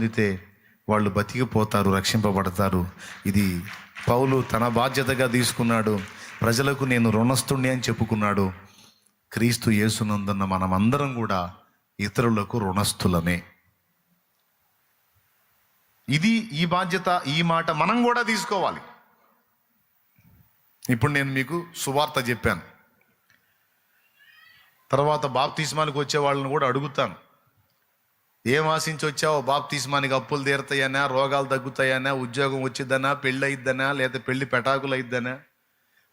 పొందితే వాళ్ళు బతికిపోతారు రక్షింపబడతారు. ఇది పౌలు తన బాధ్యతగా తీసుకున్నాడు. ప్రజలకు నేను రుణస్థుణ్ణి అని చెప్పుకున్నాడు. క్రీస్తు యేసునందున్న మనమందరం కూడా ఇతరులకు రుణస్థులమే. ఇది ఈ బాధ్యత ఈ మాట మనం కూడా తీసుకోవాలి. ఇప్పుడు నేను మీకు సువార్త చెప్పాను. తర్వాత బాప్తిస్మానికి వచ్చే వాళ్ళని కూడా అడుగుతాను. ఏం ఆశించి వచ్చావో బాప్తిస్మానికి అప్పులు తీరుతాయనా రోగాలు తగ్గుతాయనా ఉద్యోగం వచ్చిద్దనా పెళ్ళి అయిద్దనా లేదా పెళ్ళి పెటాకులు అయిద్దనా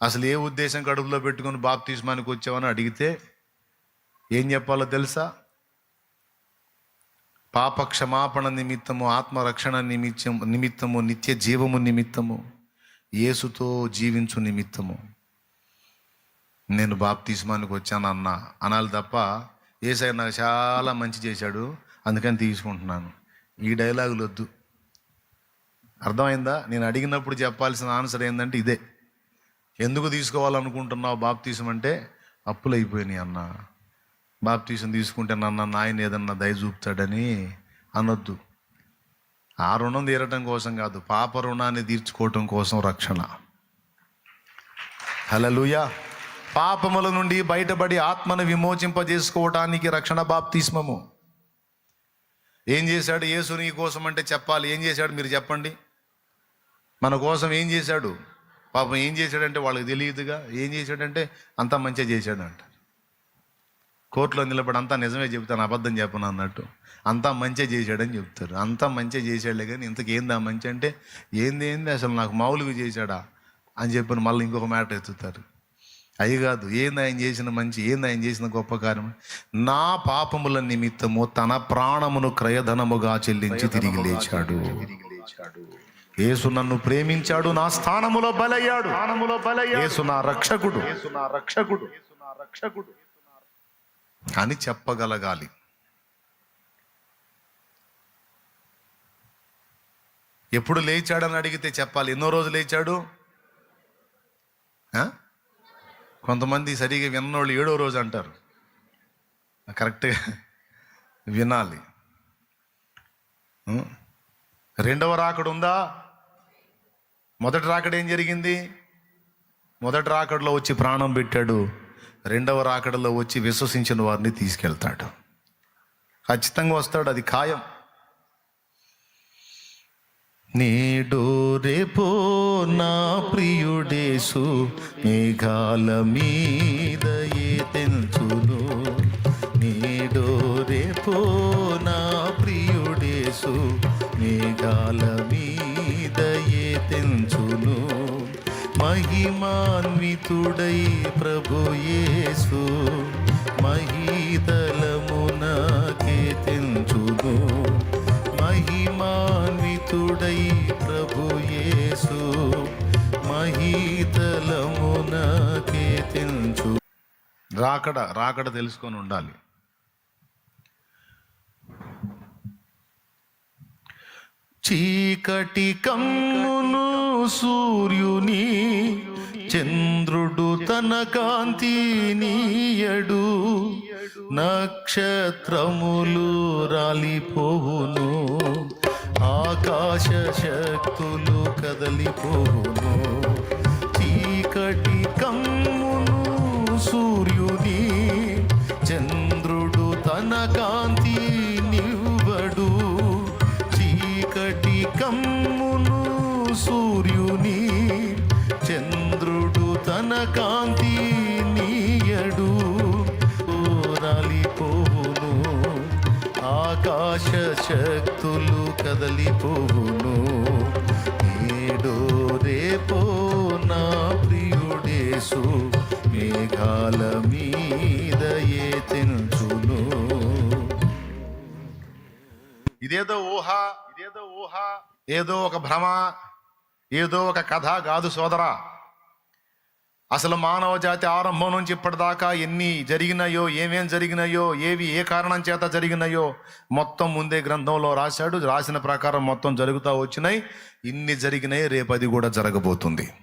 అసలు ఏ ఉద్దేశం కడుపులో పెట్టుకుని బాప్తిస్మానికి వచ్చావని అడిగితే ఏం చెప్పాలో తెలుసా? పాప క్షమాపణ నిమిత్తము ఆత్మరక్షణ నిమిత్తం నిమిత్తము నిత్య జీవము నిమిత్తము యేసుతో జీవించు నిమిత్తము. నేను బాప్తిస్మానికి వచ్చాను అన్న అనాలి తప్ప ఏసై నాకు చాలా మంచి చేశాడు. అందుకని తీసుకుంటున్నాను. ఈ డైలాగులు వద్దు. అర్థమైందా? నేను అడిగినప్పుడు చెప్పాల్సిన ఆన్సర్ ఏంటంటే ఇదే. ఎందుకు తీసుకోవాలనుకుంటున్నావు బాప్తీసం అంటే అప్పులు అయిపోయినాయి అన్న. బాప్తీసం తీసుకుంటే నన్న నాయన ఏదన్నా దయ చూపుతాడని అనొద్దు. ఆ రుణం తీరటం కోసం కాదు పాప రుణాన్ని తీర్చుకోవటం కోసం రక్షణ. హలలుయా పాపముల నుండి బయటపడి ఆత్మను విమోచింపజేసుకోవటానికి రక్షణ బాప్తిస్మము ఏం చేశాడు యేసు నీ కోసం అంటే చెప్పాలి. ఏం చేశాడు మీరు చెప్పండి. మన కోసం ఏం చేశాడు? పాపం ఏం చేశాడంటే వాళ్ళకి తెలియదుగా. ఏం చేశాడంటే అంతా మంచిగా చేశాడంట. కోర్టులో నిలబడి అంతా నిజమే చెప్తాను అబద్ధం చెప్పను అన్నట్టు. అంతా మంచిగా చేశాడని చెప్తారు. అంతా మంచిగా చేశాడులే కానీ ఇంతకేంది ఆ మంచి అంటే? ఏంది ఏంది? అసలు నాకు మామూలుగా చేశాడా? అని చెప్పిన మళ్ళీ ఇంకొక మ్యాటర్ ఎత్తుతారు. అవి కాదు ఏంది ఆయన చేసిన మంచి ఏంది ఆయన చేసిన గొప్ప కార్యం? నా పాపముల నిమిత్తము తన ప్రాణమును క్రయధనముగా చెల్లించి తిరిగి లేచాడు. యేసు నన్ను ప్రేమించాడు నా స్థానములో బలయ్యాడు. స్థానములో బలయ్యాడు. యేసు నా రక్షకుడు. యేసు నా రక్షకుడు. యేసు నా రక్షకుడు. అని చెప్పగలగాలి. ఎప్పుడు లేచాడని అడిగితే చెప్పాలి. ఎన్నో రోజులు లేచాడు? ఆ? కొంతమంది సరిగా విన్నోళ్ళు ఏడో రోజు అంటారు. కరెక్ట్గా వినాలి. రెండవ రాకడ ఉందా? మొదటి రాకడ ఏం జరిగింది? మొదటి రాకడలో వచ్చి ప్రాణం పెట్టాడు. రెండవ రాకడలో వచ్చి విశ్వసించిన వారిని తీసుకెళ్తాడు. ఖచ్చితంగా వస్తాడు అది ఖాయం. నేడు రేపో నా ప్రియుడేసు మేఘాల మీద ఏ తెంచును. నేడు రేపో నా ప్రియుడేసు మేఘాల మీద ఏ తెంచును. మహిమాన్వితుడై ప్రభు యేసు మహీతలమునకే రాకడ రాకడ తెలుసుకొని ఉండాలి. చీకటి కమ్మును సూర్యుని చంద్రుడు తన కాంతి నీయడు నక్షత్రములు రాలిపోవును ఆకాశ శక్తులు కదలిపోవును. కాంతి నివ్వడు. చీకటి కమ్మును సూర్యుని. చంద్రుడు తన కాంతి నీయడు. రాలిపోవును ఆకాశ శక్తులు కదలిపోవును. నేడో రేపో నా ప్రియుడేసు. మేఘాల మీ ఇదేదో ఊహ ఇదేదో ఊహ ఏదో ఒక భ్రమ ఏదో ఒక కథ కాదు సోదరా. అసలు మానవ జాతి ఆరంభం నుంచి ఇప్పటిదాకా ఎన్ని జరిగినాయో ఏమేం జరిగినాయో ఏవి ఏ కారణం చేత జరిగినాయో మొత్తం ముందే గ్రంథంలో రాశాడు. రాసిన ప్రకారం మొత్తం జరుగుతూ వచ్చినాయి. ఇన్ని జరిగినాయి రేపు అది కూడా జరగబోతుంది.